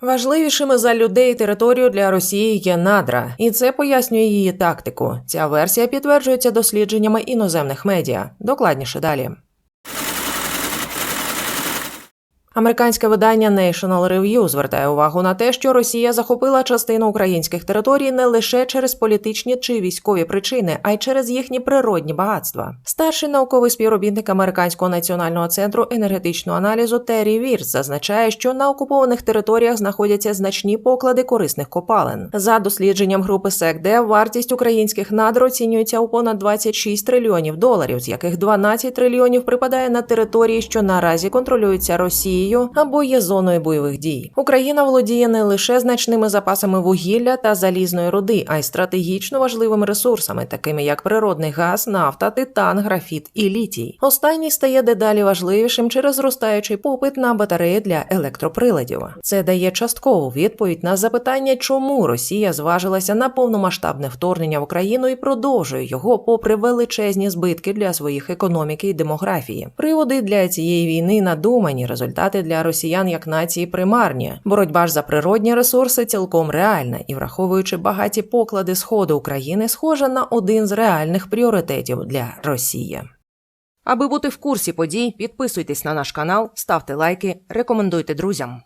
Важливішими за людей територію для Росії є надра, і це пояснює її тактику. Ця версія підтверджується дослідженнями іноземних медіа. Докладніше далі. Американське видання National Review звертає увагу на те, що Росія захопила частину українських територій не лише через політичні чи військові причини, а й через їхні природні багатства. Старший науковий співробітник Американського національного центру енергетичного аналізу Террі Вірс зазначає, що на окупованих територіях знаходяться значні поклади корисних копалин. За дослідженням групи СЕКД, вартість українських надр оцінюється у понад 26 трильйонів доларів, з яких 12 трильйонів припадає на території, що наразі контролюються Росією або є зоною бойових дій. Україна володіє не лише значними запасами вугілля та залізної руди, а й стратегічно важливими ресурсами, такими як природний газ, нафта, титан, графіт і літій. Останній стає дедалі важливішим через зростаючий попит на батареї для електроприладів. Це дає часткову відповідь на запитання, чому Росія зважилася на повномасштабне вторгнення в Україну і продовжує його, попри величезні збитки для своїх економіки і демографії. Приводи для цієї війни надумані результати для росіян як нації примарні. Боротьба ж за природні ресурси цілком реальна і, враховуючи багаті поклади сходу України, схожа на один з реальних пріоритетів для Росії. Аби бути в курсі подій, підписуйтесь на наш канал, ставте лайки, рекомендуйте друзям.